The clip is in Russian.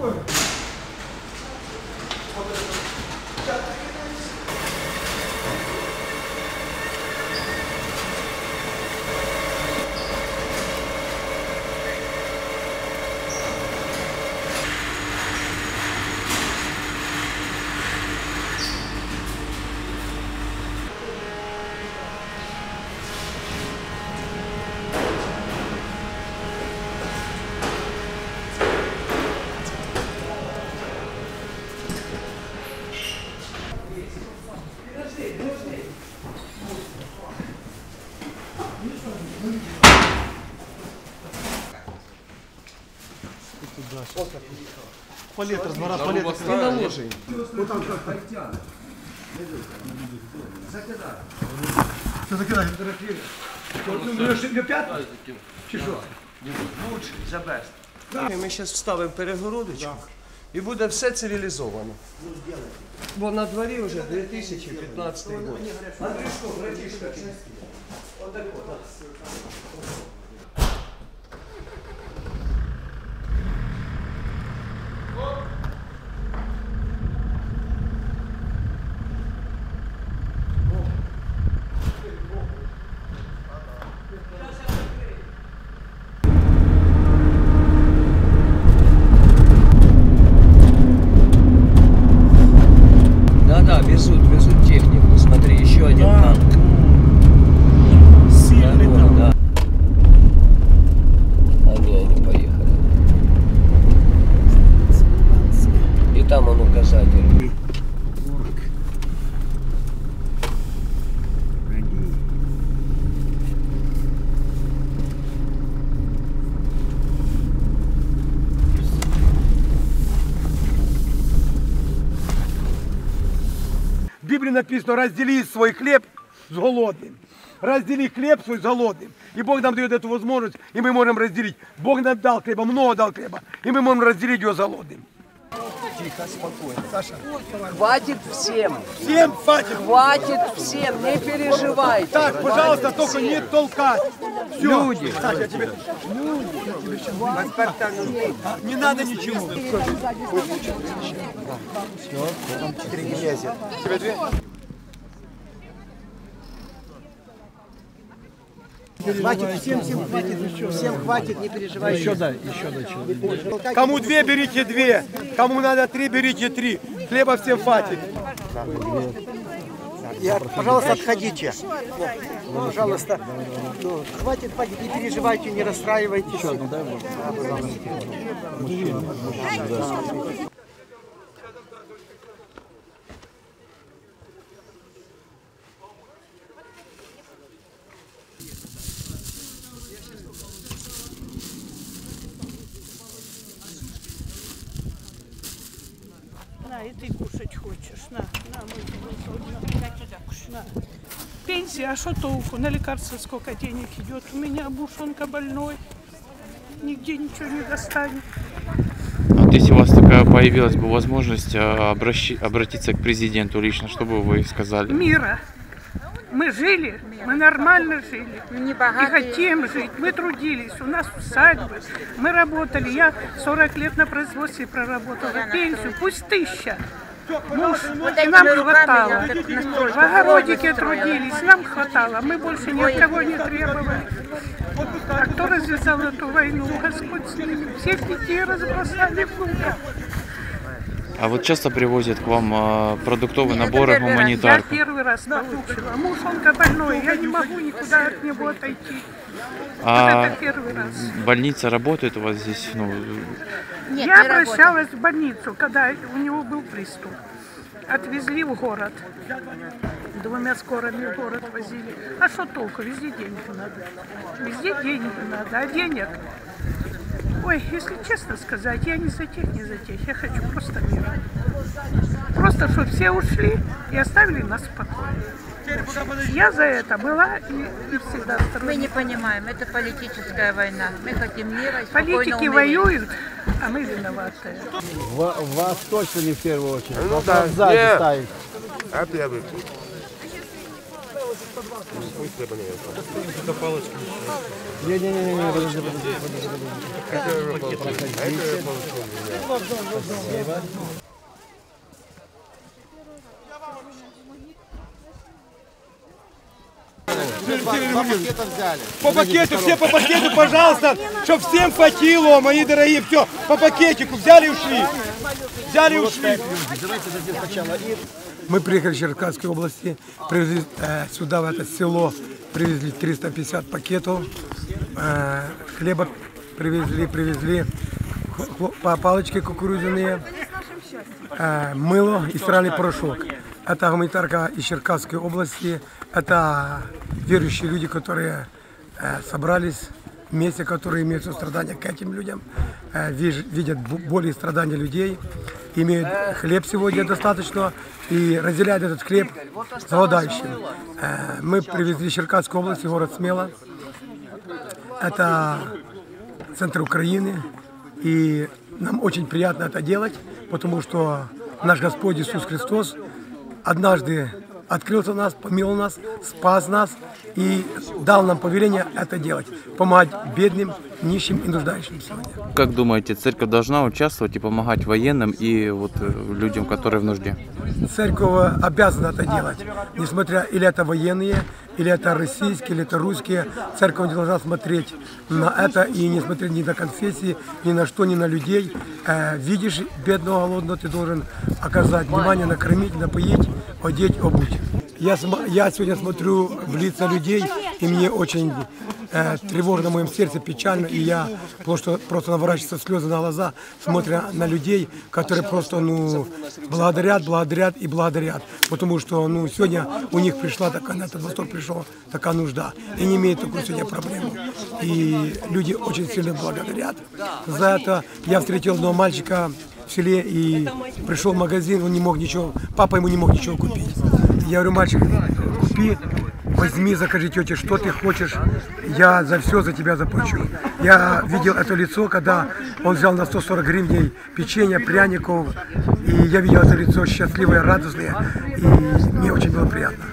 헐. Палет, размара палет. Не наложи. Що закидає? Лучше, за бест. Ми зараз вставимо перегородочку і буде все цивілізовано. Бо на дворі вже 2015 рік. Андрюшко, братишка, отак от. Библии написано, раздели свой хлеб с голодным. Раздели хлеб свой с голодным. И Бог нам дает эту возможность, и мы можем разделить. Бог нам дал хлеба, много дал хлеба, и мы можем разделить его с голодным. Тихо, спокойно. Саша, Хватит всем. всем хватит. Хватит всем, не переживайте. Так, пожалуйста, только не толкать. Все. Люди. Так, я тебе... А, Не надо ничего. Хватит, всем, всем хватит, всем хватит, не переживайте. Еще дай, еще дай. Кому две, берите две. Кому надо три, берите три. Хлеба всем хватит. Я, пожалуйста, отходите. Пожалуйста. Ну, Хватит, хватит, не переживайте, не расстраивайтесь. Еще одну, дай На, и ты кушать хочешь. На, на, мой на. Пенсия, а что толку? На лекарства сколько денег идет? У меня бушонка больной. Нигде ничего не достанет. Вот если у вас такая появилась бы возможность э, обращи- обратиться к президенту лично, что бы вы сказали? Мира. Мы жили, мы нормально жили. И хотим жить. Мы трудились, у нас усадьбы. Мы работали. Я 40 лет на производстве проработала. Пенсию, пусть тысяча. Муж, нам хватало. В огородике трудились, нам хватало. Мы больше ни от кого не требовали. А кто развязал эту войну? Господь с ними. Всех детей разбросали внуков. А вот часто привозят к вам э, продуктовые наборы, Я гуманитарку? первый раз получила. Муж, он больной, я не могу никуда от него отойти. Вот А это первый раз. больница работает у вас здесь? Ну, я обращалась в больницу, когда у него был приступ. Отвезли в город. Двумя скорыми в город возили. А что толку? Везде деньги надо. Везде деньги надо. А денег... Ой, если честно сказать, я не за тех, не за тех. Я хочу просто мира. Просто, чтобы все ушли и оставили нас в покое. Я за это была и, и всегда Мы сторонник. не понимаем, это политическая война. Мы хотим мира Политики воюют, а мы виноваты. Вас точно не в первую очередь. Ну Вас да, сзади нет. ставить. А первый. Не-не-не, подожди, подожди, подожди, подожди. По пакету, все по пакету, пожалуйста, чтобы всем хватило, мои дорогие, все, по пакетику, взяли и ушли. Взяли и ушли. Мы приехали из Черкасской области, привезли э, сюда, в это село, привезли 350 пакетов, э, хлеба привезли, привезли, хл- хл- па- палочки кукурузяные, э, мыло и стиральный порошок. Это гуманитарка из Черкасской области, это верующие люди, которые э, собрались вместе, которые имеют сострадание к этим людям, э, видят боли и страдания людей, имеют хлеб сегодня достаточно и разделяют этот хлеб голодающим. Э, Мы привезли из Черкасской области, город Смело. Это центр Украины. И нам очень приятно это делать, потому что наш Господь Иисус Христос однажды открылся нас, помиловал нас, спас нас и дал нам повеление это делать, помогать бедным, нищим и нуждающимся сегодня. Как думаете, церковь должна участвовать и помогать военным и вот э, людям, которые в нужде? Церковь обязана это делать, несмотря или это военные, или это российские, или это русские. Церковь не должна смотреть на это и не смотреть ни на конфессии, ни на что, ни на людей. Э, видишь бедного, голодного, ты должен оказать внимание, накормить, напоить, одеть, обуть. Я, я сегодня смотрю в лица людей, и мне очень э, тревожно в моем сердце, печально, и я просто, просто наворачиваются слезы на глаза, смотря на людей, которые просто, ну, благодарят, благодарят и благодарят, потому что, ну, сегодня у них пришла такая, на этот восток пришла такая нужда, и не имеют такую сегодня проблему. И люди очень сильно благодарят. За это я встретил одного мальчика в селе и пришел в магазин, он не мог ничего, папа ему не мог ничего купить. Я говорю, мальчик, купи, возьми, закажи тете, что ты хочешь, я за все за тебя заплачу. Я видел это лицо, когда он взял на 140 гривней печенье, пряников, и я видел это лицо счастливое, радостное, и мне очень было приятно.